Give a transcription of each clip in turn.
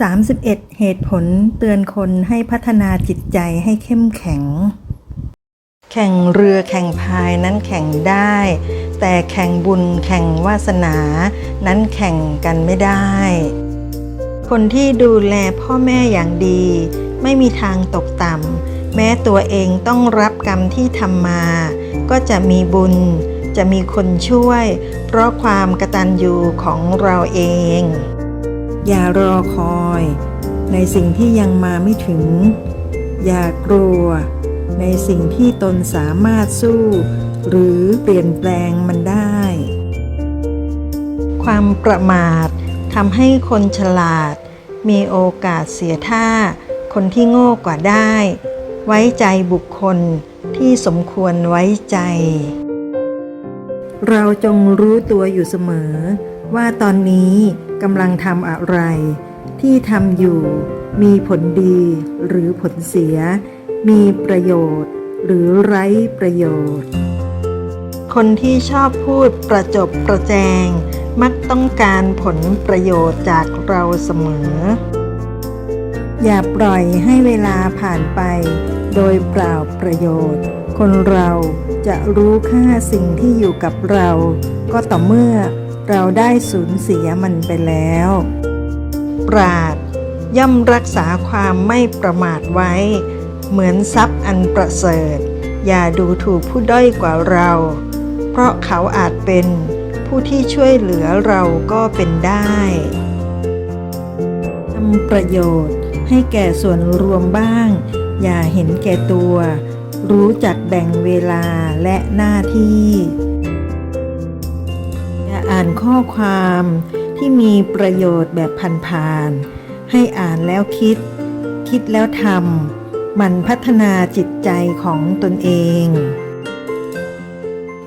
31 เหตุผลเตือนคนให้พัฒนาจิตใจให้เข้มแข็ง แข่งเรือแข่งพายนั้นแข่งได้ แต่แข่งบุญแข่งวาสนา นั้นแข่งกันไม่ได้ คนที่ดูแลพ่อแม่อย่างดี ไม่มีทางตกต่ำแม้ตัวเองต้องรับกรรมที่ทำมา ก็จะมีบุญ จะมีคนช่วย เพราะความกตัญญูของเราเอง อย่ารอคอย ในสิ่งที่ยังมาไม่ถึง อย่ากลัว ในสิ่งที่ตนสามารถสู้ หรือเปลี่ยนแปลงมันได้ ความประมาททำให้คนฉลาด มีโอกาสเสียท่า คนที่โง่กว่าได้ ไว้ใจบุคคลที่สมควรไว้ใจ เราจงรู้ตัวอยู่เสมอ ว่าตอนนี้ กำลังทำอะไร ที่ทำอยู่ มีผลดีหรือผลเสีย มีประโยชน์ หรือไร้ประโยชน์ คนที่ชอบพูดประจบประแจง มักต้องการผลประโยชน์จากเราเสมอ อย่าปล่อยให้เวลาผ่านไป โดยเปล่าประโยชน์ คนเราจะรู้ค่าสิ่งที่อยู่กับเรา ก็ต่อเมื่อ เราได้สูญเสียมันไปแล้ว ปราดย่อมรักษาความไม่ประมาทไว้ เหมือนทรัพย์อันประเสริฐ อย่าดูถูกผู้ด้อยกว่าเรา เพราะเขาอาจเป็นผู้ที่ช่วยเหลือเราก็เป็นได้ทำประโยชน์ให้แก่ส่วนรวมบ้าง อย่าเห็นแก่ตัว รู้จักแบ่งเวลาและหน้าที่ อย่าอ่านข้อความที่มีประโยชน์แบบผ่านๆให้อ่านแล้วคิด คิดแล้วทำมันพัฒนาจิตใจของตนเอง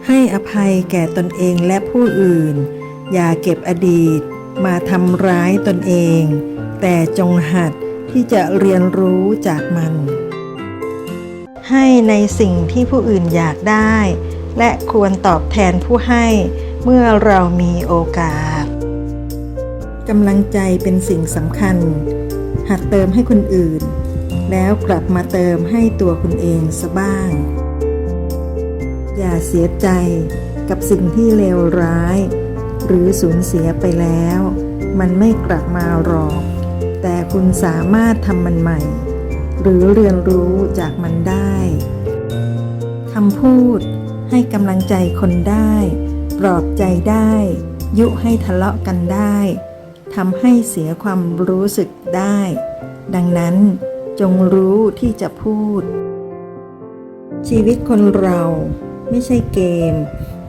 ให้อภัยแก่ตนเองและผู้อื่น อย่าเก็บอดีตมาทำร้ายตนเอง แต่จงหัดที่จะเรียนรู้จากมัน ให้ในสิ่งที่ผู้อื่นอยากได้ และควรตอบแทนผู้ให้ เมื่อเรามีโอกาสกำลังใจเป็นสิ่งสำคัญหัดเติมให้คนอื่น แล้วกลับมาเติมให้ตัวคุณเองซะบ้าง อย่าเสียใจกับสิ่งที่เลวร้าย หรือสูญเสียไปแล้ว มันไม่กลับมาหรอก แต่คุณสามารถทำมันใหม่ หรือเรียนรู้จากมันได้คำพูดให้กำลังใจคนได้ ปลอบใจได้ ยุให้ทะเลาะกันได้ทำให้เสียความรู้สึกได้ ดังนั้นจงรู้ที่จะพูด ชีวิตคนเราไม่ใช่เกม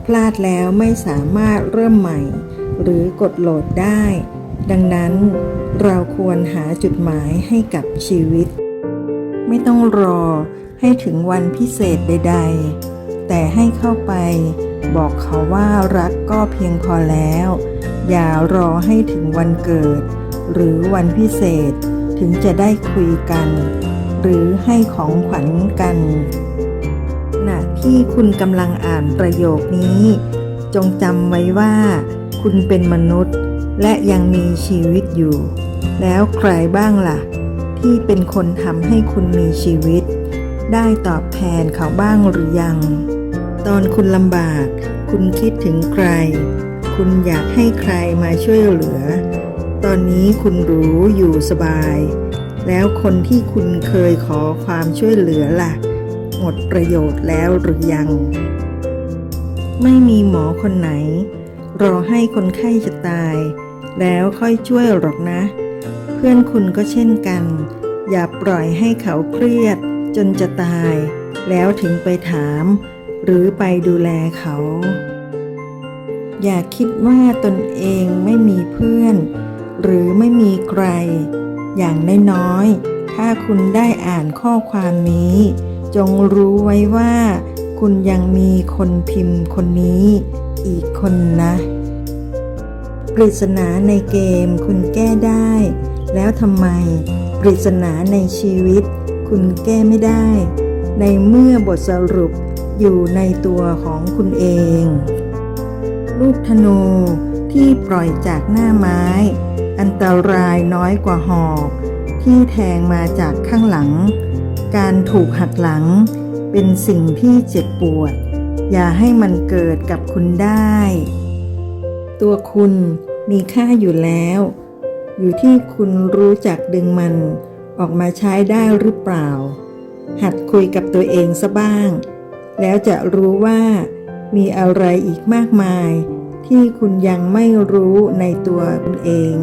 พลาดแล้วไม่สามารถเริ่มใหม่ หรือกดโหลดได้ ดังนั้นเราควรหาจุดหมายให้กับชีวิต ไม่ต้องรอให้ถึงวันพิเศษใด ๆ แต่ให้เข้าไป บอกเขาว่ารักก็เพียงพอแล้ว อย่ารอให้ถึงวันเกิด หรือวันพิเศษถึงจะได้คุยกัน หรือให้ของขวัญกันขณะที่คุณกำลังอ่านประโยคนี้ จงจำไว้ว่า คุณเป็นมนุษย์ และยังมีชีวิตอยู่ แล้วใครบ้างล่ะ ที่เป็นคนทำให้คุณมีชีวิต ได้ตอบแทนเขาบ้างหรือยัง ตอนคุณลำบาก คุณคิดถึงใคร คุณอยากให้ใครมาช่วยเหลือ ตอนนี้คุณรู้อยู่สบาย แล้วคนที่คุณเคยขอความช่วยเหลือล่ะ หมดประโยชน์แล้วหรือยัง ไม่มีหมอคนไหน รอให้คนไข้จะตาย แล้วค่อยช่วยหรอกนะ เพื่อนคุณก็เช่นกัน อย่าปล่อยให้เขาเครียดจนจะตาย แล้วถึงไปถาม หรือไปดูแลเขา อย่าคิดว่าตนเองไม่มีเพื่อน หรือไม่มีใคร อย่างน้อยๆถ้าคุณได้อ่านข้อความนี้ จงรู้ไว้ว่า คุณยังมีคนพิมพ์คนนี้อีกคนนะปริศนาในเกมคุณแก้ได้ แล้วทำไมปริศนาในชีวิต คุณแก้ไม่ได้ ในเมื่อบทสรุป อยู่ในตัวของคุณเอง ลูกธนูที่ปล่อยจากหน้าไม้ อันตรายน้อยกว่าหอก ที่แทงมาจากข้างหลัง การถูกหักหลัง เป็นสิ่งที่เจ็บปวด อย่าให้มันเกิดกับคุณได้ ตัวคุณมีค่าอยู่แล้ว อยู่ที่คุณรู้จักดึงมันออกมาใช้ได้หรือเปล่า หัดคุยกับตัวเองซะบ้าง แล้วจะรู้ว่ามีอะไรอีกมากมาย ที่คุณยังไม่รู้ในตัวคุณเอง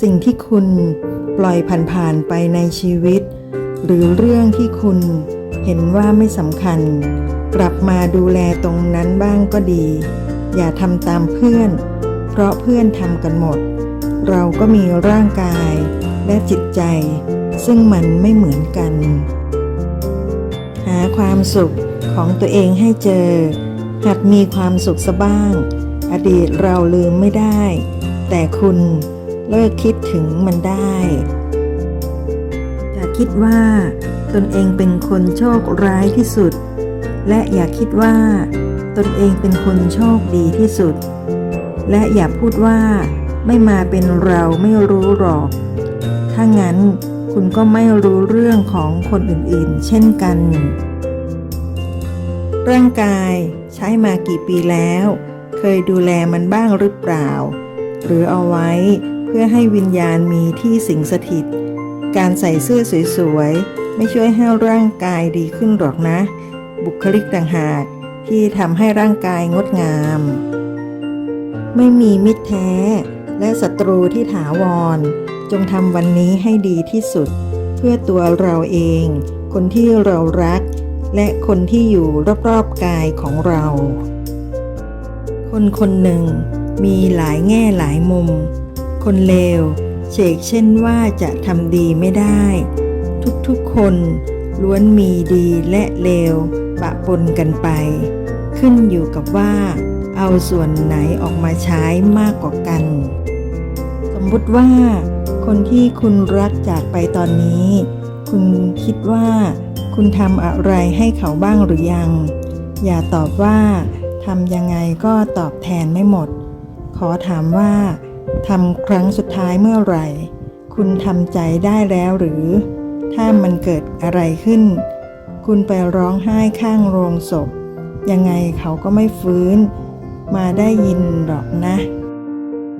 สิ่งที่คุณปล่อยผ่านๆไปในชีวิต หรือเรื่องที่คุณเห็นว่าไม่สำคัญ กลับมาดูแลตรงนั้นบ้างก็ดี อย่าทำตามเพื่อน เพราะเพื่อนทำกันหมด เราก็มีร่างกายและจิตใจ ซึ่งมันไม่เหมือนกัน หาความสุขของตัวเองให้เจอ หัดมีความสุขสะบ้าง อดีตเราลืมไม่ได้ แต่คุณเลิกคิดถึงมันได้อย่าคิดว่าตนเองเป็นคนโชคร้ายที่สุด และอย่าคิดว่าตนเองเป็นคนโชคดีที่สุด และอย่าพูดว่าไม่มาเป็นเราไม่รู้หรอก ถ้างั้น คุณก็ไม่รู้เรื่องของคนอื่นๆ เช่นกัน ร่างกายใช้มากี่ปีแล้ว เคยดูแลมันบ้างหรือเปล่า หรือเอาไว้เพื่อให้วิญญาณมีที่สิงสถิต การใส่เสื้อสวยๆ ไม่ช่วยให้ร่างกายดีขึ้นหรอกนะ บุคลิกต่างหากที่ทำให้ร่างกายงดงาม ไม่มีมิตรแท้และศัตรูที่ถาวร จงทำวันนี้ให้ดีที่สุด เพื่อตัวเราเอง คนที่เรารัก และคนที่อยู่รอบๆกายของเรา คนคนหนึ่ง มีหลายแง่หลายมุม คนเลวเฉกเช่นว่าจะทำดีไม่ได้ ทุกๆคนล้วนมีดีและเลวปะปนกันไป ขึ้นอยู่กับว่าเอาส่วนไหนออกมาใช้มากกว่ากัน สมมุติว่า คนที่คุณรักจากไปตอนนี้ คุณคิดว่า คุณทำอะไรให้เขาบ้างหรือยัง อย่าตอบว่าทำยังไงก็ตอบแทนไม่หมด ขอถามว่าทำครั้งสุดท้ายเมื่อไหร่ คุณทำใจได้แล้วหรือ ถ้ามันเกิดอะไรขึ้น คุณไปร้องไห้ข้างโรงศพ ยังไงเขาก็ไม่ฟื้น มาได้ยินหรอกนะ